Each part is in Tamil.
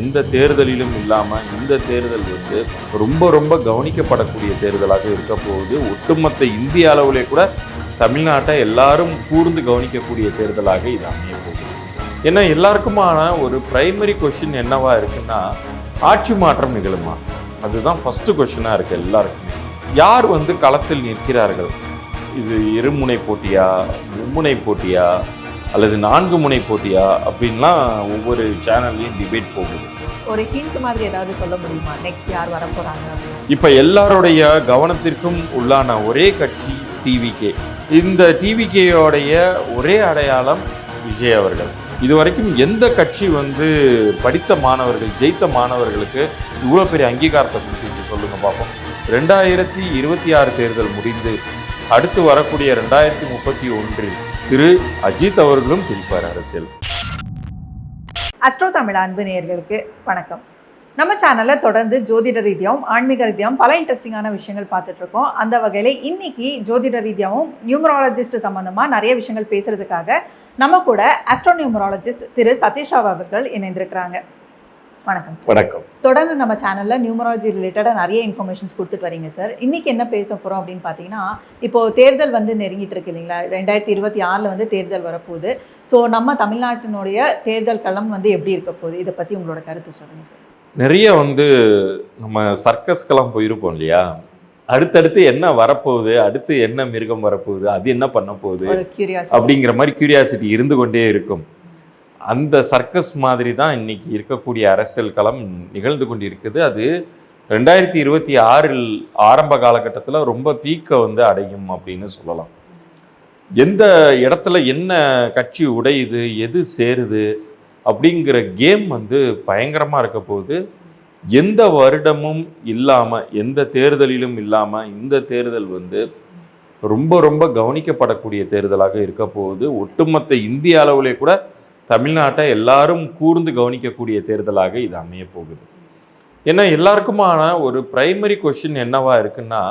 எந்த தேர்தலிலும் இல்லாமல் இந்த தேர்தல் வந்து ரொம்ப ரொம்ப கவனிக்கப்படக்கூடிய தேர்தலாக இருக்க போகுது. ஒட்டுமொத்த இந்திய அளவிலே கூட தமிழ்நாட்டை எல்லாரும் கூர்ந்து கவனிக்கக்கூடிய தேர்தலாக இது அமைய போகுது. ஏன்னா எல்லாருக்குமான ஒரு பிரைமரி கொஷின் என்னவா இருக்குன்னா ஆட்சி மாற்றம் நிகழுமா? அதுதான் ஃபஸ்ட்டு கொஷினாக இருக்குது எல்லாருக்குமே. யார் வந்து களத்தில் நிற்கிறார்கள்? இது இருமுனை போட்டியா மும்முனை போட்டியா? அல்லது நான்கு முனை போட்டியா அப்படின்லாம் ஒவ்வொரு சேனல்லையும் டிபேட் போகுது. ஒரு ஹிண்ட் மாதிரி ஏதாவது சொல்ல முடியுமா? நெக்ஸ்ட் யார் வர போறாங்க இப்போ எல்லாருடைய கவனத்திற்கும் உள்ளான ஒரே கட்சி டிவிகே இந்த டிவிகேயோடைய ஒரே அடையாளம் விஜய் அவர்கள். இதுவரைக்கும் எந்த கட்சி வந்து படித்த மாணவர்கள் ஜெயித்த மாணவர்களுக்கு இவ்வளோ பெரிய அங்கீகாரத்தை கொடுத்துச்சு சொல்லுங்க பார்ப்போம் ரெண்டாயிரத்தி இருபத்தி ஆறு தேர்தல் முடிந்து அடுத்து வரக்கூடிய ரெண்டாயிரத்தி முப்பத்தி ஒன்றில் திரு அஜித் அவர்களும் பிரிப்பார் அரசியல். அஸ்ட்ரோ தமிழ் அன்பு நேயர்களுக்கு வணக்கம். நம்ம சேனலில் தொடர்ந்து ஜோதிட ரீதியாகவும் ஆன்மீக ரீதியாகவும் பல இன்ட்ரெஸ்டிங்கான விஷயங்கள் பார்த்துட்டு இருக்கோம் அந்த வகையில் இன்னைக்கு ஜோதிட ரீதியாகவும் நியூமராலஜிஸ்ட் சம்மந்தமாக நிறைய விஷயங்கள் பேசுறதுக்காக நம்ம கூட அஸ்ட்ரோ நியூமராலஜிஸ்ட் திரு சதீஷ் ராவ் அவர்கள் இணைந்திருக்கிறாங்க. வணக்கம் வணக்கம். தொடர்ந்து நம்ம சேனலில் நியூமராலஜி ரிலேட்டடாக நிறைய இன்ஃபர்மேஷன்ஸ் கொடுத்துட்டு வரீங்க சார் இன்னைக்கு என்ன பேச போகிறோம் அப்படின்னு பார்த்தீங்கன்னா இப்போ தேர்தல் வந்து நெருங்கிட்டு இருக்கு இல்லைங்களா? ரெண்டாயிரத்தி இருபத்தி ஆறில் வந்து தேர்தல் வரப்போகுது. ஸோ நம்ம தமிழ்நாட்டினுடைய தேர்தல் களம் வந்து எப்படி இருக்க போகுது? இதை பற்றி உங்களோட கருத்து சொல்லுங்கள் சார் நிறைய வந்து நம்ம சர்க்கஸ்க்கெல்லாம் போயிருப்போம் இல்லையா? அடுத்தடுத்து என்ன வரப்போகுது? அடுத்து என்ன மிருகம் வரப்போகுது? அது என்ன பண்ண போகுது? அப்படிங்கிற மாதிரி கியூரியாசிட்டி இருந்து கொண்டே இருக்கும். அந்த சர்க்கஸ் மாதிரி தான் இன்னைக்கு இருக்கக்கூடிய அரசியல் களம் நிகழ்ந்து கொண்டிருக்குது. அது ரெண்டாயிரத்தி இருபத்தி ஆறில் ஆரம்ப காலகட்டத்தில் ரொம்ப பீக்கை வந்து அடையும் அப்படின்னு சொல்லலாம். எந்த இடத்துல என்ன கட்சி உடையுது எது சேருது அப்படிங்கிற கேம் வந்து பயங்கரமாக இருக்க போகுது. எந்த வருடமும் இல்லாமல் எந்த தேர்தலிலும் இல்லாமல் இந்த தேர்தல் வந்து ரொம்ப ரொம்ப கவனிக்கப்படக்கூடிய தேர்தலாக இருக்க போகுது. ஒட்டுமொத்த இந்திய அளவிலே கூட தமிழ்நாட்டை எல்லாரும் கூர்ந்து கவனிக்கக்கூடிய தேர்தலாக இது அமைய போகுது. ஏன்னா எல்லாருக்குமான ஒரு பிரைமரி கொஷின் என்னவா இருக்குன்னா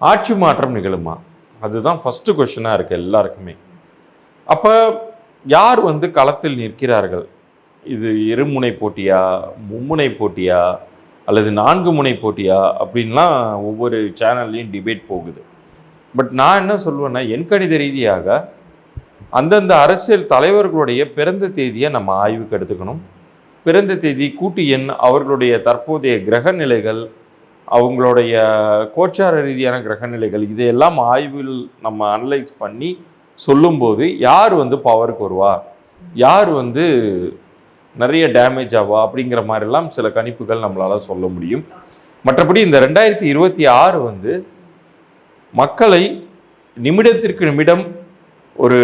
ஆட்சி மாற்றம் நிகழுமா? அதுதான் ஃபஸ்ட்டு கொஷினாக இருக்குது எல்லாருக்குமே. அப்போ யார் வந்து களத்தில் நிற்கிறார்கள்? இது இருமுனை போட்டியா மும்முனை போட்டியா அல்லது நான்கு முனை போட்டியா அப்படின்லாம் ஒவ்வொரு சேனல்லையும் டிபேட் போகுது. பட் நான் என்ன சொல்லுவேன்னா என் கணித ரீதியாக அந்தந்த அரசியல் தலைவர்களுடைய பிறந்த தேதியை நம்ம ஆய்வுக்கு எடுத்துக்கணும். பிறந்த தேதி கூட்டு எண் அவர்களுடைய தற்போதைய கிரக நிலைகள் அவங்களுடைய கோச்சார ரீதியான கிரக நிலைகள் இதையெல்லாம் ஆய்வில் நம்ம அனலைஸ் பண்ணி சொல்லும்போது யார் வந்து பவருக்கு வருவா? யார் வந்து நிறைய டேமேஜ் ஆவா? அப்படிங்கிற மாதிரிலாம் சில கணிப்புகள் நம்மளால் சொல்ல முடியும். மற்றபடி இந்த ரெண்டாயிரத்தி இருபத்தி ஆறு வந்து மக்களை நிமிடத்திற்கு நிமிடம் ஒரு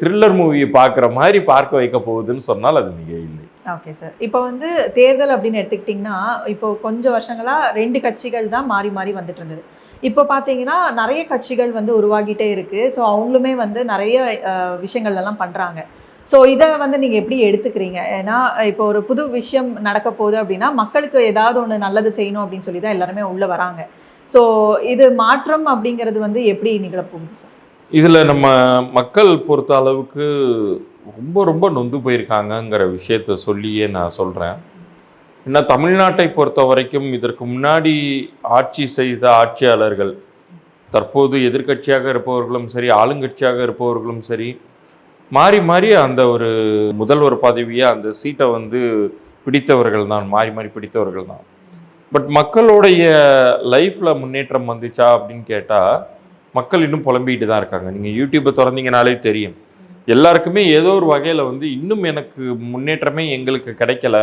த்ரில்லர் மூவியை பார்க்குற மாதிரி பார்க்க வைக்க போகுதுன்னு சொன்னால் அது மிக இல்லை. ஓகே சார் இப்போ வந்து தேர்தல் அப்படின்னு எடுத்துக்கிட்டிங்கன்னா இப்போ கொஞ்சம் வருஷங்களாக ரெண்டு கட்சிகள் தான் மாறி மாறி வந்துட்டு இருந்தது. இப்போ பார்த்தீங்கன்னா நிறைய கட்சிகள் வந்து உருவாகிட்டே இருக்குது ஸோ அவங்களுமே வந்து நிறைய விஷயங்கள்லாம் பண்ணுறாங்க ஸோ இதை வந்து நீங்கள் எப்படி எடுத்துக்கிறீங்க? ஏன்னா இப்போ ஒரு புது விஷயம் நடக்க போகுது அப்படின்னா மக்களுக்கு ஏதாவது ஒன்று நல்லது செய்யணும் அப்படின்னு சொல்லி தான் எல்லாருமே உள்ளே வராங்க. ஸோ இது மாற்றம் அப்படிங்கிறது வந்து எப்படி நிகழப்போகுது சார் இதில் நம்ம மக்கள் பொறுத்த அளவுக்கு ரொம்ப ரொம்ப நொந்து போயிருக்காங்கங்கிற விஷயத்த சொல்லியே நான் சொல்கிறேன் ஏன்னா தமிழ்நாட்டை பொறுத்த வரைக்கும் இதற்கு முன்னாடி ஆட்சி செய்த ஆட்சியாளர்கள் தற்போது எதிர்க்கட்சியாக இருப்பவர்களும் சரி ஆளுங்கட்சியாக இருப்பவர்களும் சரி மாறி மாறி அந்த ஒரு முதல்வர் பதவியை அந்த சீட்டை வந்து பிடித்தவர்கள் தான் மாறி மாறி பிடித்தவர்கள் தான். பட் மக்களுடைய லைஃப்பில் முன்னேற்றம் வந்துச்சா அப்படின்னு கேட்டால் மக்கள் இன்னும் புலம்பிக்கிட்டு தான் இருக்காங்க. நீங்கள் யூடியூப்பை திறந்தீங்கனாலே தெரியும். எல்லாருக்குமே ஏதோ ஒரு வகையில் வந்து இன்னும் எனக்கு முன்னேற்றமே எங்களுக்கு கிடைக்கல.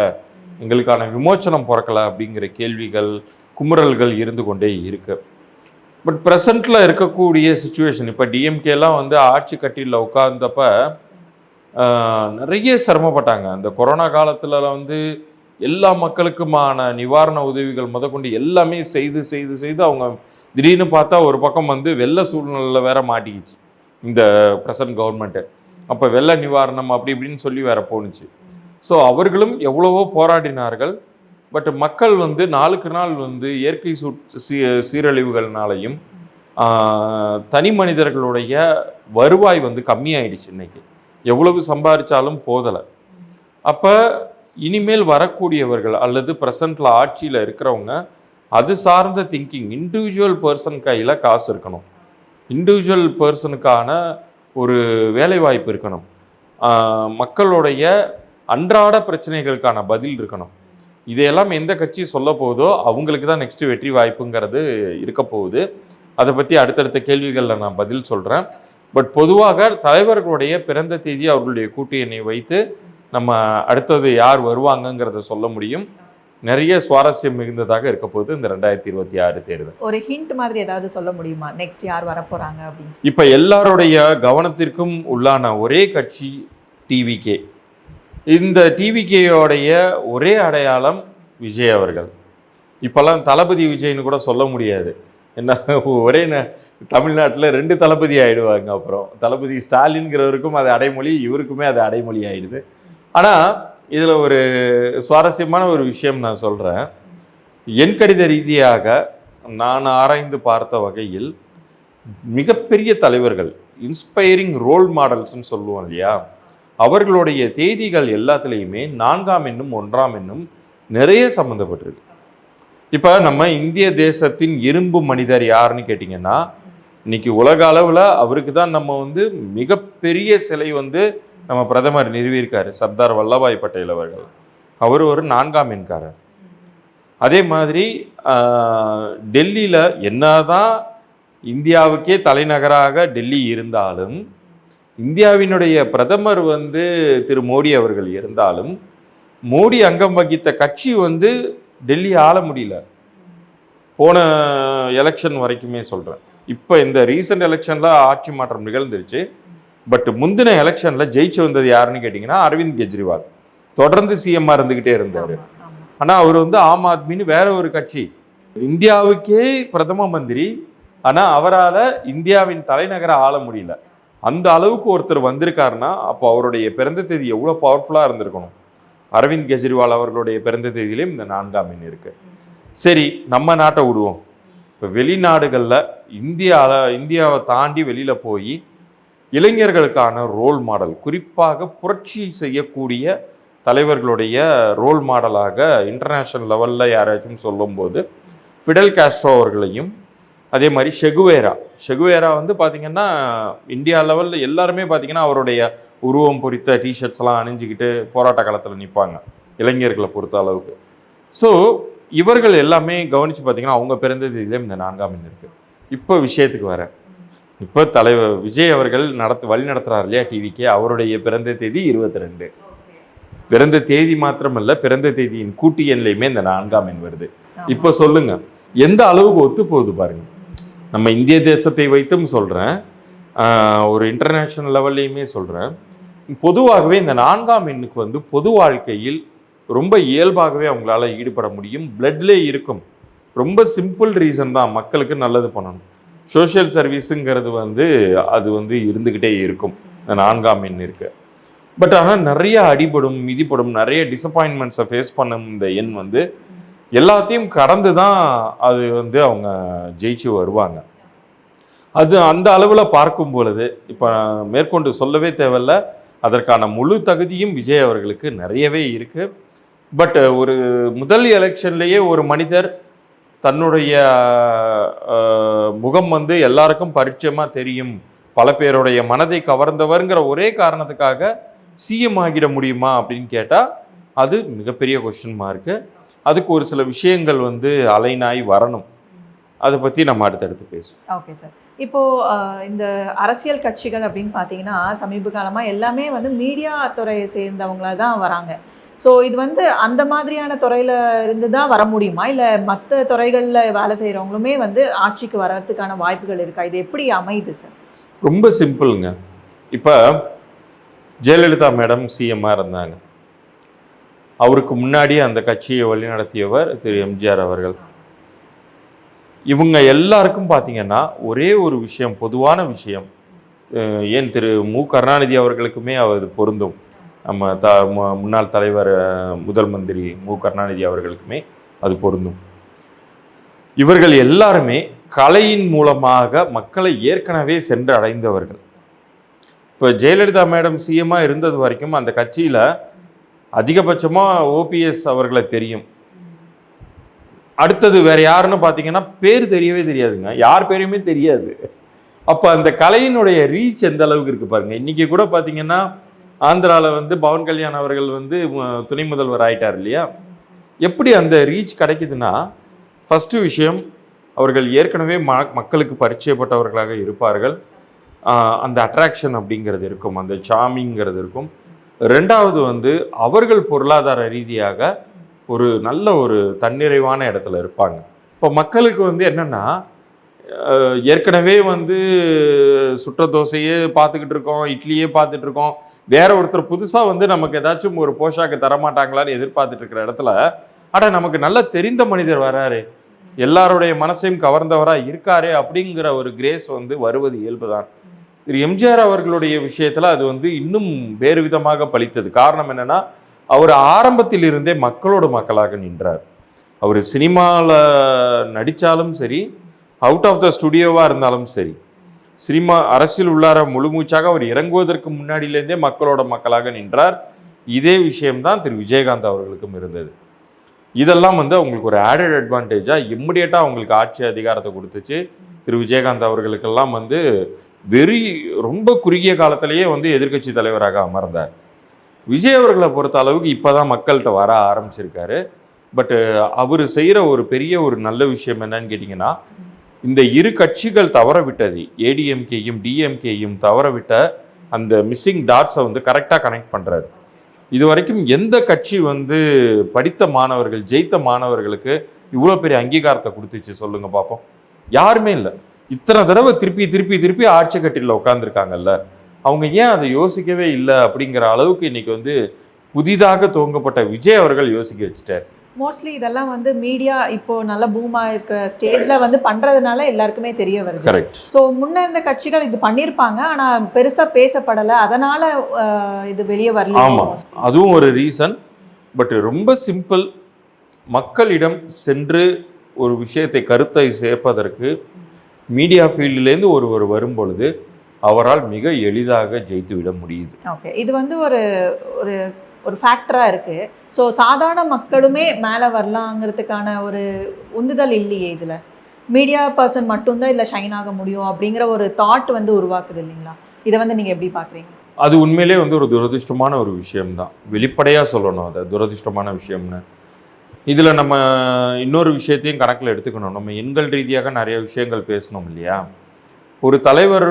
எங்களுக்கான விமோச்சனம் பிறக்கல அப்படிங்கிற கேள்விகள் குமுறல்கள் இருந்து கொண்டே இருக்குது பட் ப்ரெசண்ட்டில் இருக்கக்கூடிய சுச்சுவேஷன் இப்போ டிஎம்கேலாம் வந்து ஆட்சி கட்டியில் உட்கார்ந்தப்ப நிறைய சிரமப்பட்டாங்க. அந்த கொரோனா காலத்தில் வந்து எல்லா மக்களுக்குமான நிவாரண உதவிகள் முதற்கொண்டு எல்லாமே செய்து செய்து செய்து அவங்க திடீர்னு பார்த்தா ஒரு பக்கம் வந்து வெள்ள சூழ்நிலையில் வேற மாட்டிக்கிச்சு. இந்த ப்ரெசன்ட் கவர்மெண்ட்டு அப்போ வெள்ள நிவாரணம் அப்படி இப்படின்னு சொல்லி வேற போணுச்சு. ஸோ அவர்களும் எவ்வளவோ போராடினார்கள். பட் மக்கள் வந்து நாளுக்கு நாள் வந்து இயற்கை சூ சீ சீரழிவுகள்னாலையும் தனி மனிதர்களுடைய வருவாய் வந்து கம்மியாயிடுச்சு இன்னைக்கு. எவ்வளவு சம்பாதிச்சாலும் போதலை. அப்போ இனிமேல் வரக்கூடியவர்கள் அல்லது ப்ரெசண்டில் ஆட்சியில் இருக்கிறவங்க அது சார்ந்த திங்கிங் இண்டிவிஜுவல் பர்சன் கையில் காசு இருக்கணும். இண்டிவிஜுவல் பர்சனுக்கான ஒரு வேலைவாய்ப்பு இருக்கணும். மக்களுடைய அன்றாட பிரச்சனைகளுக்கான பதில் இருக்கணும். இதையெல்லாம் எந்த கட்சி சொல்ல போகுதோ அவங்களுக்கு தான் நெக்ஸ்ட் வெற்றி வாய்ப்புங்கிறது இருக்க போகுது. அதை பற்றி அடுத்தடுத்த கேள்விகளில் நான் பதில் சொல்கிறேன் பட் பொதுவாக தலைவர்களுடைய பிறந்த தேதி அவர்களுடைய கூட்டணி வைத்து நம்ம அடுத்தது யார் வருவாங்கங்கிறத சொல்ல முடியும். நிறைய சுவாரஸ்யம் மிகுந்ததாக இருக்க போகுது இந்த ரெண்டாயிரத்தி இருபத்தி ஆறு தேர்தல். ஒரு ஹிண்ட் மாதிரி ஏதாவது சொல்ல முடியுமா? நெக்ஸ்ட் யார் வரப்போறாங்க அப்படின்னு. இப்போ எல்லாருடைய கவனத்திற்கும் உள்ளான ஒரே கட்சி டிவிகே இந்த டிவிகேயோடைய ஒரே அடையாளம் விஜய் அவர்கள். இப்போல்லாம் தளபதி விஜய்னு கூட சொல்ல முடியாது. என்ன ஒரே தமிழ்நாட்டில் ரெண்டு தளபதி ஆயிடுவாங்க அப்புறம். தளபதி ஸ்டாலின்கிறவருக்கும் அது அடைமொழி இவருக்குமே அது அடைமொழி ஆயிடுது. ஆனால் இதில் ஒரு சுவாரஸ்யமான ஒரு விஷயம் நான் சொல்கிறேன் என் கடித ரீதியாக நான் ஆராய்ந்து பார்த்த வகையில் மிகப்பெரிய தலைவர்கள் இன்ஸ்பைரிங் ரோல் மாடல்ஸ்ன்னு சொல்லுவோம் இல்லையா? அவர்களுடைய தேதிகள் எல்லாத்துலேயுமே நான்காம் எண்ணும் ஒன்றாம் எண்ணும் நிறைய சம்மந்தப்பட்டிருக்கு இப்போ நம்ம இந்திய தேசத்தின் இரும்பு மனிதர் யாருன்னு கேட்டிங்கன்னா இன்னைக்கு உலக அளவில் அவருக்கு தான் நம்ம வந்து மிகப்பெரிய சிலை வந்து நம்ம பிரதமர் நிறுவியிருக்காரு சர்தார் வல்லபாய் பட்டேல் அவர்கள். அவர் ஒரு நான்காம் எண்காரர். அதே மாதிரி டெல்லியில் என்னதான் இந்தியாவுக்கே தலைநகராக டெல்லி இருந்தாலும் இந்தியாவினுடைய பிரதமர் வந்து திரு மோடி அவர்கள் இருந்தாலும் மோடி அங்கம் வகித்த கட்சி வந்து டெல்லி ஆள முடியல. போன எலெக்ஷன் வரைக்குமே சொல்கிறேன் இப்போ இந்த ரீசெண்ட் எலெக்ஷனில் ஆட்சி மாற்றம் நிகழ்ந்துருச்சு. பட் முந்தின எலெக்ஷனில் ஜெயிச்சு வந்தது யாருன்னு கேட்டிங்கன்னா அரவிந்த் கெஜ்ரிவால். தொடர்ந்து சிஎம்மாக இருந்துக்கிட்டே இருந்தார். ஆனால் அவர் வந்து ஆம் ஆத்மின்னு வேற ஒரு கட்சி. இந்தியாவுக்கே பிரதம மந்திரி. ஆனால் அவரால் இந்தியாவின் தலைநகரை ஆள முடியல. அந்த அளவுக்கு ஒருத்தர் வந்திருக்காருன்னா அப்போ அவருடைய பிறந்த தேதி எவ்வளோ பவர்ஃபுல்லாக இருந்திருக்கணும். அரவிந்த் கெஜ்ரிவால் அவர்களுடைய பிறந்த தேதியிலையும் இந்த நான்காம் எண் இருக்கு. சரி நம்ம நாட்டை விடுவோம். இப்போ வெளிநாடுகளில் இந்தியாவில் இந்தியாவை தாண்டி வெளியில் போய் இளைஞர்களுக்கான ரோல் மாடல் குறிப்பாக புரட்சி செய்யக்கூடிய தலைவர்களுடைய ரோல் மாடலாக இன்டர்நேஷ்னல் லெவலில் யாராச்சும் சொல்லும்போது ஃபிடல் காஸ்ட்ரோ அவர்களையும் அதே மாதிரி ஷெகுவேரா. ஷெகுவேரா வந்து பார்த்திங்கன்னா இந்தியா லெவலில் எல்லாருமே பார்த்திங்கன்னா அவருடைய உருவம் பொறித்த டிஷர்ட்ஸ்லாம் அணிஞ்சிக்கிட்டு போராட்ட காலத்தில் நிற்பாங்க இளைஞர்களை பொறுத்த அளவுக்கு. ஸோ இவர்கள் எல்லாமே கவனித்து பார்த்திங்கன்னா அவங்க பிறந்த தேதியிலே இந்த நான்காம் இருக்குது இப்போ விஷயத்துக்கு வரேன். இப்போ தலைவர் விஜய் அவர்கள் நடத்து வழி நடத்துகிறார் இல்லையா டிவிக்கு அவருடைய பிறந்த தேதி இருபத்தி ரெண்டு பிறந்த தேதி மாத்திரமல்ல பிறந்த தேதியின் கூட்டு எண்லையுமே இந்த நான்காம் எண் வருது. இப்போ சொல்லுங்க எந்த அளவுக்கு ஒத்து போகுது பாருங்க. நம்ம இந்திய தேசத்தை வைத்தும் சொல்றேன் ஆஹ் ஒரு இன்டர்நேஷனல் லெவல்லையுமே சொல்றேன். பொதுவாகவே இந்த நான்காம் எண்ணுக்கு வந்து பொது வாழ்க்கையில் ரொம்ப இயல்பாகவே அவங்களால ஈடுபட முடியும். பிளட்லே இருக்கும். ரொம்ப சிம்பிள் ரீசன் தான் மக்களுக்கு நல்லது பண்ணணும். சோஷியல் சர்வீஸுங்கிறது வந்து அது வந்து இருந்துக்கிட்டே இருக்கும். நான்காம் எண் இருக்குது பட் ஆனால் நிறைய அடிபடும் மிதிப்படும் நிறைய டிசப்பாயின்மெண்ட்ஸை ஃபேஸ் பண்ணும் இந்த எண் வந்து எல்லாத்தையும் கடந்து தான் அது வந்து அவங்க ஜெயிச்சு வருவாங்க. அது அந்த அளவில் பார்க்கும் பொழுது இப்போ மேற்கொண்டு சொல்லவே தேவையில்ல. அதற்கான முழு தகுதியும் விஜய் அவர்களுக்கு நிறையவே இருக்குது பட் ஒரு முதல் எலெக்ஷன்லேயே ஒரு மனிதர் தன்னுடைய முகம் வந்து எல்லாருக்கும் பரிச்சயமாக தெரியும். பல பேருடைய மனதை கவர்ந்தவருங்கிற ஒரே காரணத்துக்காக சிஎம் ஆகிட முடியுமா அப்படின்னு கேட்டால் அது மிகப்பெரிய கொஷின் மார்க்கு அதுக்கு ஒரு சில விஷயங்கள் வந்து அலைனாய் வரணும். அதை பற்றி நம்ம அடுத்தடுத்து பேசுவோம். ஓகே சார் இப்போது இந்த அரசியல் கட்சிகள் அப்படின்னு பார்த்தீங்கன்னா சமீப காலமாக எல்லாமே வந்து மீடியா துறையை சேர்ந்தவங்கள தான் வராங்க. ஸோ இது வந்து அந்த மாதிரியான துறையில இருந்து தான் வர முடியுமா? இல்லை மற்ற துறைகளில் வேலை செய்கிறவங்களுமே வந்து ஆட்சிக்கு வர்றதுக்கான வாய்ப்புகள் இருக்கா? இது எப்படி அமையுது சார் ரொம்ப சிம்பிளுங்க. இப்போ ஜெயலலிதா மேடம் சிஎம்மாக இருந்தாங்க. அவருக்கு முன்னாடி அந்த கட்சியை வழிநடத்தியவர் திரு எம்ஜிஆர் அவர்கள். இவங்க எல்லாருக்கும் பார்த்தீங்கன்னா ஒரே ஒரு விஷயம் பொதுவான விஷயம். ஏன் திரு மு கருணாநிதி அவர்களுக்குமே அது பொருந்தும். நம்ம த மு- முன்னாள் தலைவர் முதல் மந்திரி மு கருணாநிதி அவர்களுக்குமே அது பொருந்தும். இவர்கள் எல்லாருமே கலையின் மூலமாக மக்களை ஏற்கனவே சென்று அடைந்தவர்கள் இப்போ ஜெயலலிதா மேடம் சிஎம்மாக இருந்தது வரைக்கும் அந்த கட்சியில் அதிகபட்சமாக ஓபிஎஸ் அவர்களை தெரியும். அடுத்தது வேற யாருன்னு பார்த்தீங்கன்னா பேர் தெரியவே தெரியாதுங்க. யார் பேரையுமே தெரியாது. அப்போ அந்த கலையினுடைய ரீச் எந்த அளவுக்கு இருக்குது பாருங்கள் இன்றைக்கி கூட பார்த்தீங்கன்னா ஆந்திராவில் வந்து பவன் கல்யாண் அவர்கள் வந்து துணை முதல்வர் ஆயிட்டார் இல்லையா? எப்படி அந்த ரீச் கிடைக்குதுன்னா ஃபஸ்ட்டு விஷயம் அவர்கள் ஏற்கனவே ம மக்களுக்கு பரிச்சயப்பட்டவர்களாக இருப்பார்கள். அந்த அட்ராக்ஷன் அப்படிங்கிறது இருக்கும் அந்த சாமிங்கிறது இருக்கும். ரெண்டாவது வந்து அவர்கள் பொருளாதார ரீதியாக ஒரு நல்ல ஒரு தன்னிறைவான இடத்துல இருப்பாங்க. இப்போ மக்களுக்கு வந்து என்னென்னா ஏற்கனவே வந்து சுற்ற தோசையே பார்த்துக்கிட்டு இருக்கோம் இட்லியே பார்த்துட்டு இருக்கோம். வேற ஒருத்தர் புதுசாக வந்து நமக்கு ஏதாச்சும் ஒரு போஷாக்கு தரமாட்டாங்களான்னு எதிர்பார்த்துட்டு இருக்கிற இடத்துல ஆனால் நமக்கு நல்ல தெரிந்த மனிதர் வராரு. எல்லாருடைய மனசையும் கவர்ந்தவராக இருக்காரு அப்படிங்கிற ஒரு கிரேஸ் வந்து வருவது இயல்புதான். திரு எம்ஜிஆர் அவர்களுடைய விஷயத்தில் அது வந்து இன்னும் வேறு விதமாக பலித்தது. காரணம் என்னென்னா அவர் ஆரம்பத்தில் இருந்தே மக்களோட மக்களாக நின்றார். அவர் சினிமாவில் நடித்தாலும் சரி அவுட் ஆஃப் த ஸ்டுடியோவாக இருந்தாலும் சரி. சினிமா அரசியல் உள்ளார முழுமூச்சாக அவர் இறங்குவதற்கு முன்னாடியிலேருந்தே மக்களோட மக்களாக நின்றார். இதே விஷயம்தான் திரு விஜயகாந்த் அவர்களுக்கும் இருந்தது. இதெல்லாம் வந்து அவங்களுக்கு ஒரு ஆடட் அட்வான்டேஜாக இம்மிடியட்டாக அவங்களுக்கு ஆட்சி அதிகாரத்தை கொடுத்துச்சு. திரு விஜயகாந்த் அவர்களுக்கெல்லாம் வந்து வெறி ரொம்ப குறுகிய காலத்திலேயே வந்து எதிர்க்கட்சி தலைவராக அமர்ந்தார். விஜய் அவர்களை பொறுத்த அளவுக்கு இப்போ தான் மக்கள்கிட்ட வர ஆரம்பிச்சிருக்காரு. பட்டு அவர் செய்கிற ஒரு பெரிய ஒரு நல்ல விஷயம் என்னன்னு கேட்டிங்கன்னா இந்த இரு கட்சிகள் தவறவிட்டது. ஏடிஎம்கேயும் டிஎம்கேயும் தவறவிட்ட அந்த மிஸ்ஸிங் டாட்ஸை வந்து கரெக்டாக கனெக்ட் பண்ணுறாரு இது வரைக்கும் எந்த கட்சி வந்து படித்த மாணவர்கள் ஜெயித்த மாணவர்களுக்கு இவ்வளோ பெரிய அங்கீகாரத்தை கொடுத்துச்சு சொல்லுங்கள் பார்ப்போம் யாருமே இல்லை. இத்தனை தடவை திருப்பி திருப்பி திருப்பி ஆட்சி கட்டில உட்காந்துருக்காங்கல்ல அவங்க ஏன் அதை யோசிக்கவே இல்லை அப்படிங்கிற அளவுக்கு இன்னைக்கு வந்து புதிதாக துவங்கப்பட்ட விஜய் அவர்கள் யோசிக்க வச்சுட்டார். மோஸ்ட்லி இதெல்லாம் வந்து மீடியா இப்போ நல்ல பூமா இருக்கிற ஸ்டேஜ்ல வந்து பண்றதுனால எல்லாருக்குமே தெரிய வருது. கரெக்ட் ஸோ முன்ன இருந்த கட்சிகள் இது பண்ணியிருப்பாங்க ஆனா பெருசா பேசப்படல. அதனால இது வெளியே வரல ஆமா. அதுவும் ஒரு ரீசன் பட் ரொம்ப சிம்பிள் மக்களிடம் சென்று ஒரு விஷயத்தை கருத்தை சேர்ப்பதற்கு மீடியா ஃபீல்டுலேருந்து ஒருவர் வரும் பொழுது அவரால் மிக எளிதாக ஜெயித்து விட முடியுது. ஓகே இது வந்து ஒரு ஒரு ஒரு ஃபேக்டராக இருக்குது ஸோ சாதாரண மக்களுமே மேலே வரலாங்கிறதுக்கான ஒரு உந்துதல் இல்லையே இதில். மீடியா பர்சன் மட்டும்தான் இதில் ஷைன் ஆக முடியும் அப்படிங்கிற ஒரு தாட் வந்து உருவாக்குது இல்லைங்களா? இதை வந்து நீங்கள் எப்படி பார்க்குறீங்க அது உண்மையிலே வந்து ஒரு துரதிருஷ்டமான ஒரு விஷயம்தான். வெளிப்படையாக சொல்லணும் அதை. துரதிருஷ்டமான விஷயம்னு. இதில் நம்ம இன்னொரு விஷயத்தையும் கணக்கில் எடுத்துக்கணும். நம்ம எண்கள் ரீதியாக நிறைய விஷயங்கள் பேசணும் இல்லையா? ஒரு தலைவர்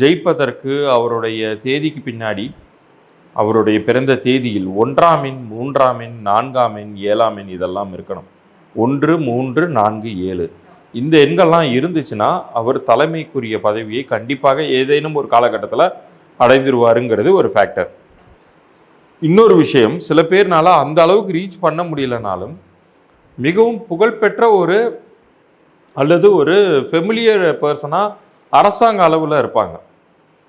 ஜெயிப்பதற்கு அவருடைய தேதிக்கு பின்னாடி அவருடைய பிறந்த தேதியில் ஒன்றாம் எண் மூன்றாம் எண் நான்காம் எண் ஏழாம் எண் இதெல்லாம் இருக்கணும். ஒன்று மூன்று நான்கு ஏழு. இந்த எண்கள்லாம் இருந்துச்சுன்னா அவர் தலைமைக்குரிய பதவியை கண்டிப்பாக ஏதேனும் ஒரு காலகட்டத்தில் அடைந்துருவாருங்கிறது ஒரு ஃபேக்டர் இன்னொரு விஷயம் சில பேர்னால அந்த அளவுக்கு ரீச் பண்ண முடியலனாலும் மிகவும் புகழ்பெற்ற ஒரு அல்லது ஒரு ஃபெமிலியர் பர்சனாக அரசாங்க அளவில் இருப்பாங்க.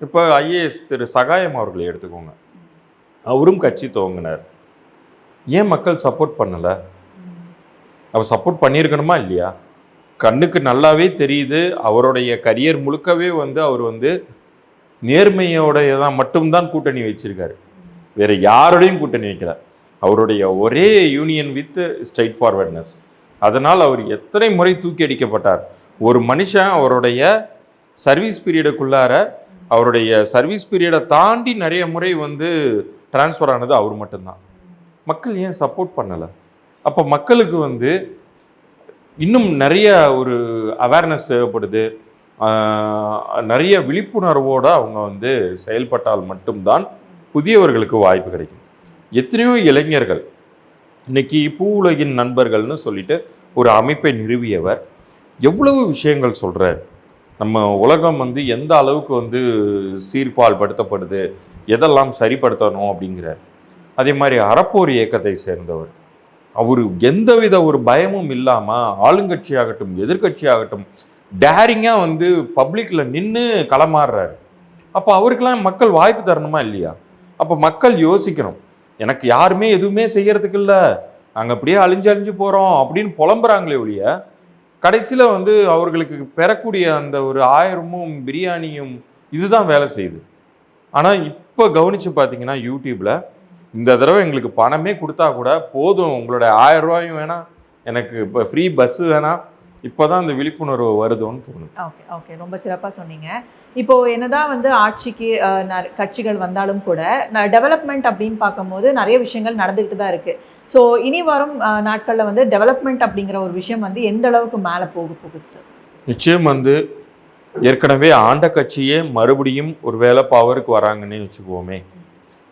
இப்போ ஐஏஎஸ் திரு சகாயம் அவர்களை எடுத்துக்கோங்க. அவரும் கட்சி துவங்கினார். ஏன் மக்கள் சப்போர்ட் பண்ணலை? அவர் சப்போர்ட் பண்ணியிருக்கணுமா இல்லையா? கண்ணுக்கு நல்லாவே தெரியுது அவருடைய கரியர் முழுக்கவே வந்து அவர் வந்து நேர்மையோடைய தான் மட்டும்தான் கூட்டணி வச்சிருக்காரு. வேற யாரோடையும் கூட்டணி வைக்கல. அவருடைய ஒரே யூனியன் வித் ஸ்ட்ரைட் ஃபார்வர்ட்னஸ் அதனால் அவர் எத்தனை முறை தூக்கி அடிக்கப்பட்டார். ஒரு மனுஷன் அவருடைய சர்வீஸ் பீரியடுக்குள்ளார அவருடைய சர்வீஸ் பீரியடை தாண்டி நிறைய முறை வந்து டிரான்ஸ்ஃபர் ஆனது அவர் மட்டும்தான். மக்கள் ஏன் சப்போர்ட் பண்ணலை? அப்போ மக்களுக்கு வந்து இன்னும் நிறைய ஒரு அவேர்னஸ் தேவைப்படுது. நிறைய விழிப்புணர்வோடு அவங்க வந்து செயல்பட்டால் மட்டும்தான் புதியவர்களுக்கு வாய்ப்பு கிடைக்கும். எத்தனையோ இளைஞர்கள் இன்னைக்கு பூ உலகின் நண்பர்கள்னு சொல்லிட்டு ஒரு அமைப்பை நிறுவியவர் எவ்வளவு விஷயங்கள் சொல்கிறார் நம்ம உலகம் வந்து எந்த அளவுக்கு வந்து சீர்பால் படுத்தப்படுது எதெல்லாம் சரிப்படுத்தணும் அப்படிங்கிறார். அதே மாதிரி அறப்போர் இயக்கத்தை சேர்ந்தவர். அவர் எந்தவித ஒரு பயமும் இல்லாமல் ஆளுங்கட்சியாகட்டும் எதிர்க்கட்சியாகட்டும் டேரிங்காக வந்து பப்ளிக்கில் நின்று களமாடுறாரு. அப்போ அவருக்கெல்லாம் மக்கள் வாய்ப்பு தரணுமா இல்லையா? அப்போ மக்கள் யோசிக்கணும். எனக்கு யாருமே எதுவுமே செய்யறதுக்கு இல்லை. நாங்கள் அப்படியே அழிஞ்சு அழிஞ்சு போகிறோம் அப்படின்னு புலம்புறாங்களே ஒழிய கடைசியில் வந்து அவர்களுக்கு பெறக்கூடிய அந்த ஒரு ஆயிரமும் பிரியாணியும் இதுதான் வேலை செய்யுது. ஆனால் இப் இப்போ கவனித்து பார்த்தீங்கன்னா யூடியூப்பில் இந்த தடவை எங்களுக்கு பணமே கொடுத்தா கூட போதும். உங்களோட ஆயிரம் ரூபாயும் வேணாம் எனக்கு இப்போ ஃப்ரீ பஸ்ஸு வேணாம் இப்போ தான் இந்த விழிப்புணர்வு வருதுன்னு தோணுது. ஓகே ஓகே ரொம்ப சிறப்பாக சொன்னீங்க. இப்போ என்னதான் வந்து ஆட்சிக்கு கட்சிகள் வந்தாலும் கூட டெவலப்மெண்ட் அப்படின்னு பார்க்கும்போது நிறைய விஷயங்கள் நடந்துகிட்டு தான் இருக்கு. ஸோ இனி வரும் நாட்கள்ல வந்து டெவலப்மெண்ட் அப்படிங்கிற ஒரு விஷயம் வந்து எந்த அளவுக்கு மேலே போக போகுது சார் நிச்சயம் வந்து ஏற்கனவே ஆண்ட கட்சியே மறுபடியும் ஒருவேளை பவருக்கு வராங்கன்னே வச்சுக்குவோமே.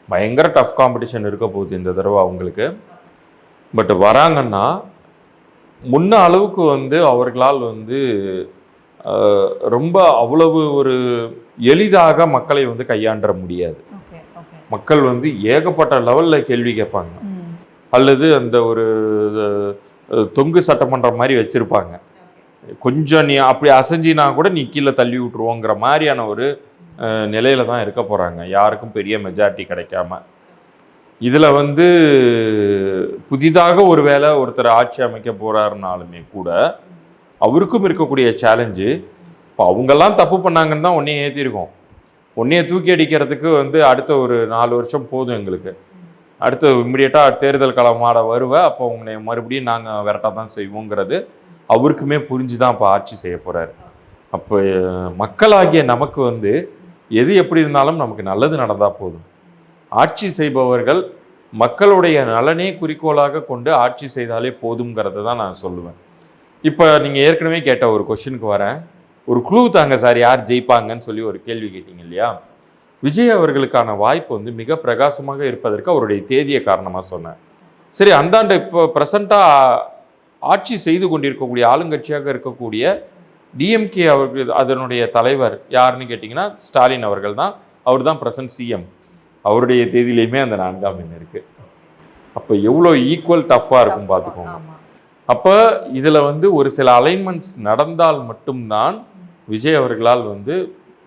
பயங்கர டஃப் காம்படிஷன் இருக்க போகுது இந்த தடவை அவங்களுக்கு. பட் வராங்கன்னா முன்ன அளவுக்கு வந்து அவர்களால் வந்து ரொம்ப அவ்வளவு ஒரு எளிதாக மக்களை வந்து கையாண்ட முடியாது. மக்கள் வந்து ஏகப்பட்ட லெவலில் கேள்வி கேட்பாங்க. அல்லது அந்த ஒரு தொங்கு சட்டமன்றம் மாதிரி வச்சிருப்பாங்க. கொஞ்சம் நீ அப்படி அசைஞ்சினா கூட நீ கீழே தள்ளி விட்டுருவோங்கிற மாதிரியான ஒரு நிலையில தான் இருக்க போகிறாங்க யாருக்கும் பெரிய மெஜாரிட்டி கிடைக்காம. இதில் வந்து புதிதாக ஒரு வேளை ஒருத்தர் ஆட்சி அமைக்க போகிறாருனாலுமே கூட அவருக்கும் இருக்கக்கூடிய சேலஞ்சு இப்போ அவங்கெல்லாம் தப்பு பண்ணாங்கன்னு தான் உன்னையே ஏற்றிருக்கோம் ஒன்றையே தூக்கி அடிக்கிறதுக்கு வந்து அடுத்த ஒரு நாலு வருஷம் போதும் எங்களுக்கு. அடுத்து இம்மிடியட்டாக தேர்தல் களமாட வருவ அப்போ உங்களை மறுபடியும் நாங்கள் விரட்ட தான் செய்வோங்கிறது அவருக்குமே புரிஞ்சு தான் இப்போ ஆட்சி செய்ய போகிறாரு அப்போ மக்களாகிய நமக்கு வந்து எது எப்படி இருந்தாலும் நமக்கு நல்லது நடந்தால் போதும். ஆட்சி செய்பவர்கள் மக்களுடைய நலனே குறிக்கோளாக கொண்டு ஆட்சி செய்தாலே போதுங்கிறத தான் நான் சொல்லுவேன். இப்போ நீங்கள் ஏற்கனவே கேட்ட ஒரு கொஷினுக்கு வரேன். ஒரு க்ளூ தாங்க சார் யார் ஜெயிப்பாங்கன்னு சொல்லி ஒரு கேள்வி கேட்டீங்க இல்லையா? விஜய் அவர்களுக்கான வாய்ப்பு வந்து மிக பிரகாசமாக இருப்பதற்கு அவருடைய தேதியை காரணமாக சொன்னேன். சரி அந்தாண்ட இப்போ ப்ரெசண்ட்டாக ஆட்சி செய்து கொண்டிருக்கக்கூடிய ஆளுங்கட்சியாக இருக்கக்கூடிய டிஎம்கே அவர்கள் அதனுடைய தலைவர் யாருன்னு கேட்டிங்கன்னா ஸ்டாலின் அவர்கள் தான். அவர் தான் ப்ரெசன்ட் சிஎம் அவருடைய தேதியிலையுமே அந்த நான்காம் எண் இருக்குது அப்போ எவ்வளோ ஈக்குவல் டஃப்பாக இருக்கும் பார்த்துக்கோங்க. அப்போ இதில் வந்து ஒரு சில அலைன்மெண்ட்ஸ் நடந்தால் மட்டும்தான் விஜய் அவர்களால் வந்து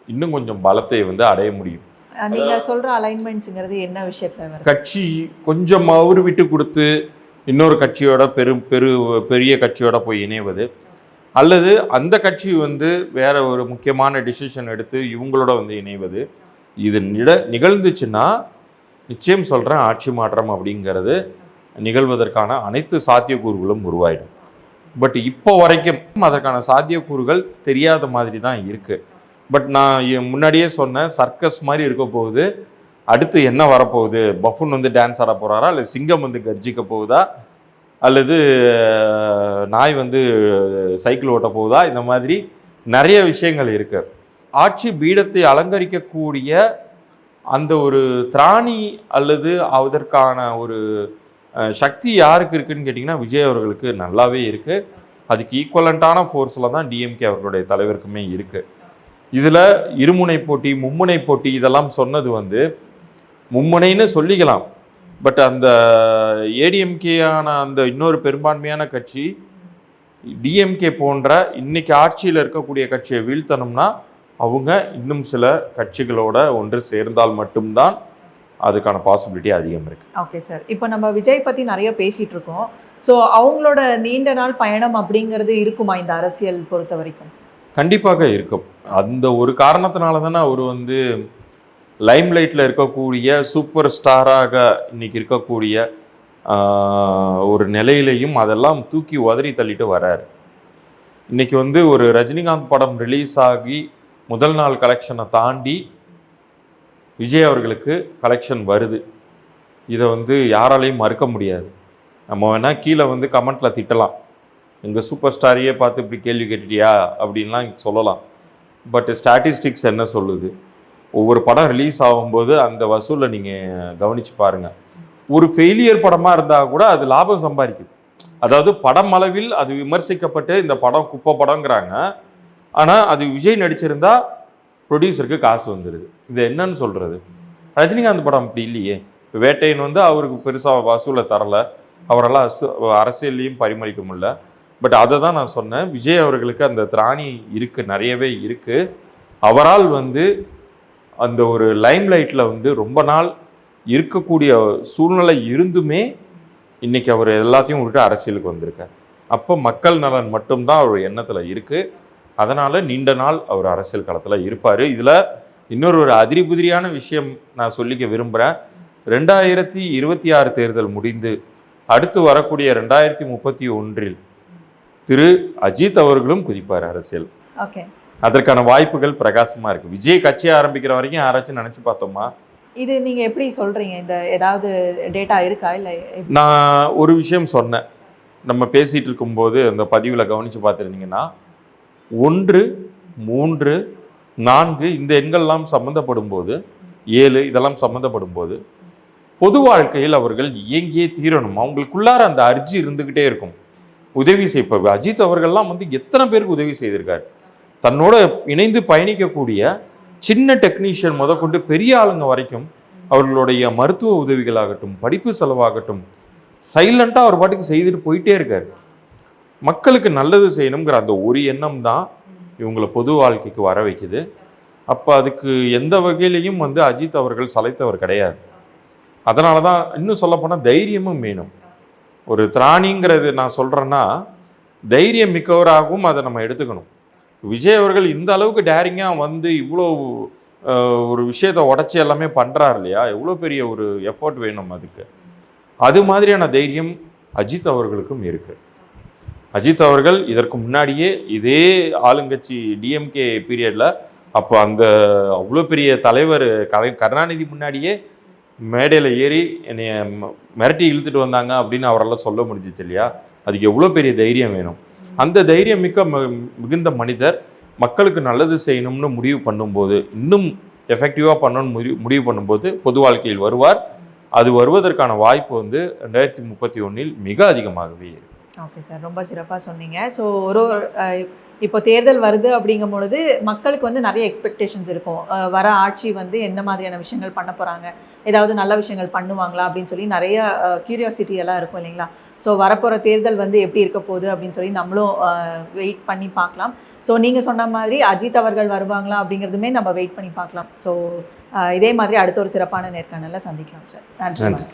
இன்னும் கொஞ்சம் பலத்தை வந்து அடைய முடியும். அஹ், நீங்க சொல்ற அலைன்மெண்ட்ஸுங்கிறது என்ன விஷயத்துல கட்சி கொஞ்சம் அவர் விட்டு கொடுத்து இன்னொரு கட்சியோட பெரும் பெரு பெரிய கட்சியோட போய் இணைவது. அல்லது அந்த கட்சி வந்து வேற ஒரு முக்கியமான டிசிஷன் எடுத்து இவங்களோட வந்து இணைவது. இது நிட நிகழ்ந்துச்சுன்னா நிச்சயம் சொல்கிறேன் ஆட்சி மாற்றம் அப்படிங்கிறது நிகழ்வதற்கான அனைத்து சாத்தியக்கூறுகளும் உருவாயிடும். பட் இப்போ வரைக்கும் அதற்கான சாத்தியக்கூறுகள் தெரியாத மாதிரி தான் இருக்குது பட் நான் முன்னாடியே சொன்னேன் சர்க்கஸ் மாதிரி இருக்க போகுது. அடுத்து என்ன வரப்போகுது? பஃபுன் வந்து டான்ஸ் ஆட போகிறாரா இல்லை சிங்கம் வந்து கர்ஜிக்க போகுதா? அல்லது நாய் வந்து சைக்கிள் ஓட்ட போகுதா? இந்த மாதிரி நிறைய விஷயங்கள் இருக்கு. ஆட்சி பீடத்தை அலங்கரிக்கக்கூடிய அந்த ஒரு திராணி அல்லது அதற்கான ஒரு சக்தி யாருக்கு இருக்குன்னு கேட்டிங்கன்னா விஜய் அவர்களுக்கு நல்லாவே இருக்குது அதுக்கு ஈக்குவலண்ட்டான ஃபோர்ஸில் தான் டிஎம்கே அவர்களுடைய தலைவருக்குமே இருக்குது இதில் இருமுனை போட்டி மும்முனை போட்டி இதெல்லாம் சொன்னது வந்து மும்முனைன்னு சொல்லிக்கலாம். பட் அந்த ஏடிஎம்கேயான அந்த இன்னொரு பெரும்பான்மையான கட்சி டிஎம்கே போன்ற இன்னைக்கு ஆட்சியில் இருக்கக்கூடிய கட்சியை வீழ்த்தணும்னா அவங்க இன்னும் சில கட்சிகளோட ஒன்று சேர்ந்தால் மட்டும்தான் அதுக்கான பாசிபிலிட்டி அதிகம் இருக்கு. ஓகே சார் இப்போ நம்ம விஜய் பத்தி நிறைய பேசிட்டு இருக்கோம். ஸோ அவங்களோட நீண்ட நாள் பயணம் அப்படிங்கிறது இருக்குமா இந்த அரசியல் பொறுத்த வரைக்கும்? கண்டிப்பாக இருக்கும். அந்த ஒரு காரணத்தினால தானே அவர் வந்து லைம்லைட்டில் இருக்கக்கூடிய சூப்பர் ஸ்டாராக இன்றைக்கி இருக்கக்கூடிய ஒரு நிலையிலையும் அதெல்லாம் தூக்கி உதறி தள்ளிட்டு வராரு. இன்றைக்கி வந்து ஒரு ரஜினிகாந்த் படம் ரிலீஸ் ஆகி முதல் நாள் கலெக்ஷனை தாண்டி விஜய் அவர்களுக்கு கலெக்ஷன் வருது. இதை வந்து யாராலையும் மறுக்க முடியாது. நம்ம வேணால் கீழே வந்து கமெண்ட்டில் திட்டலாம். எங்கள் சூப்பர் ஸ்டாரையே பார்த்து இப்படி கேள்வி கேட்டுட்டியா? அப்படின்லாம் சொல்லலாம். பட் ஸ்டாட்டிஸ்டிக்ஸ் என்ன சொல்லுது? ஒவ்வொரு படம் ரிலீஸ் ஆகும்போது அந்த வசூலை நீங்கள் கவனித்து பாருங்கள் ஒரு ஃபெயிலியர் படமாக இருந்தால் கூட அது லாபம் சம்பாதிக்குது. அதாவது படம் அளவில் அது விமர்சிக்கப்பட்டு இந்த படம் குப்பை படங்கிறாங்க ஆனால் அது விஜய் நடிச்சிருந்தா ப்ரொடியூசருக்கு காசு வந்துடுது இது என்னன்னு சொல்கிறது ரஜினிகாந்த் படம் அப்படி இல்லையே. வேட்டையன் வந்து அவருக்கு பெருசாக வசூலை தரல. அவரால் அசு அரசியல்லையும் பரிமளிக்க முடியல. பட் அதை தான் நான் சொன்னேன். விஜய் அவர்களுக்கு அந்த திராணி இருக்குது நிறையவே இருக்குது அவரால் வந்து அந்த ஒரு லைம் லைட்டில் வந்து ரொம்ப நாள் இருக்கக்கூடிய சூழ்நிலை இருந்துமே இன்னைக்கு அவர் எல்லாத்தையும் விட்டு அரசியலுக்கு வந்திருக்கார். அப்போ மக்கள் நலன் மட்டும்தான் அவர் எண்ணத்தில் இருக்குது அதனால் நீண்ட நாள் அவர் அரசியல் களத்தில் இருப்பார். இதில் இன்னொரு ஒரு அதிரிபுதிரியான விஷயம் நான் சொல்லிக்க விரும்புகிறேன் ரெண்டாயிரத்தி இருபத்தி ஆறு தேர்தல் முடிந்து அடுத்து வரக்கூடிய ரெண்டாயிரத்தி முப்பத்தி ஒன்றில் திரு அஜித் அவர்களும் குதிப்பார் அரசியல். ஓகே. அதற்கான வாய்ப்புகள் பிரகாசமா இருக்கு. விஜய் கட்சி ஆரம்பிக்கிற வரைக்கும் யாராச்சும் நினைச்சு பார்த்தோமா? இது நீங்க எப்படி சொல்றீங்க? இந்த ஏதாவது டேட்டா இருக்கா? இல்ல? நான் ஒரு விஷயம் சொன்னேன். நம்ம பேசிட்டு இருக்கும்போது அந்த பதிவில் கவனிச்சு பார்த்துருந்தீங்கன்னா ஒன்று மூன்று நான்கு இந்த எண்கள்லாம் சம்மந்தப்படும் போது ஏழு இதெல்லாம் சம்மந்தப்படும் போது பொது வாழ்க்கையில் அவர்கள் இயங்கியே தீரணும். அவங்களுக்குள்ளார அந்த அர்ஜி இருந்துக்கிட்டே இருக்கும். உதவி செய்ப்ப அஜித் அவர்கள்லாம் வந்து எத்தனை பேருக்கு உதவி செய்திருக்காரு? தன்னோட இணைந்து பயணிக்கக்கூடிய சின்ன டெக்னீஷியன் முதற்கொண்டு பெரிய ஆளுங்க வரைக்கும் அவர்களுடைய மருத்துவ உதவிகளாகட்டும் படிப்பு செலவாகட்டும் சைலண்டாக அவர் பாட்டுக்கு செய்துட்டு போயிட்டே இருக்கார். மக்களுக்கு நல்லது செய்யணுங்கிற அந்த ஒரு எண்ணம் தான் இவங்களை பொது வாழ்க்கைக்கு வர வைக்குது. அப்போ அதுக்கு எந்த வகையிலையும் வந்து அஜித் அவர்கள் சலைத்தவர் கிடையாது. அதனால தான் இன்னும் சொல்லப்போனால் தைரியமும் வேணும். ஒரு திராணிங்கிறது நான் சொல்கிறேன்னா தைரியம் மிக்கவராகவும் அதை நம்ம எடுத்துக்கணும். விஜய் அவர்கள் இந்த அளவுக்கு டேரிங்காக வந்து இவ்வளோ ஒரு விஷயத்தை உடச்சி எல்லாமே பண்ணுறாரு இல்லையா? எவ்வளோ பெரிய ஒரு எஃபோர்ட் வேணும் அதுக்கு. அது மாதிரியான தைரியம் அஜித் அவர்களுக்கும் இருக்குது அஜித் அவர்கள் இதற்கு முன்னாடியே இதே ஆளுங்கட்சி டிஎம்கே பீரியடில் அப்போ அந்த அவ்வளோ பெரிய தலைவர் கலை கருணாநிதி முன்னாடியே மேடையில் ஏறி என்னை ம- மிரட்டி இழுத்துட்டு வந்தாங்க அப்படின்னு அவரெல்லாம் சொல்ல முடிஞ்சிச்சு இல்லையா? அதுக்கு எவ்வளோ பெரிய தைரியம் வேணும்? அந்த தைரியம் மிக்க மிகுந்த மனிதர் மக்களுக்கு நல்லது செய்யணும்னு முடிவு பண்ணும்போது இன்னும் எஃபெக்டிவாக பண்ணணும்னு முடிவு முடிவு பண்ணும்போது பொது வாழ்க்கையில் வருவார். அது வருவதற்கான வாய்ப்பு வந்து ரெண்டாயிரத்தி முப்பத்தி ஒன்றில் மிக அதிகமாகவே இருக்கு. ஓகே சார் ரொம்ப சிறப்பாக சொன்னீங்க. ஸோ ஒரு இப்போ தேர்தல் வருது அப்படிங்கும் பொழுது மக்களுக்கு வந்து நிறைய எக்ஸ்பெக்டேஷன்ஸ் இருக்கும். வர ஆட்சி வந்து என்ன மாதிரியான விஷயங்கள் பண்ண போகிறாங்க ஏதாவது நல்ல விஷயங்கள் பண்ணுவாங்களா அப்படின்னு சொல்லி நிறைய கியூரியாசிட்டி எல்லாம் இருக்கும் இல்லைங்களா? ஸோ வரப்போகிற தேர்தல் வந்து எப்படி இருக்க போகுது அப்படின்னு சொல்லி நம்மளும் வெயிட் பண்ணி பார்க்கலாம். ஸோ நீங்கள் சொன்ன மாதிரி அஜித் அவர்கள் வருவாங்களா அப்படிங்கிறதுமே நம்ம வெயிட் பண்ணி பார்க்கலாம். ஸோ இதே மாதிரி அடுத்த ஒரு சிறப்பான நேர்காணலில் சந்திக்கலாம் சார். நன்றி.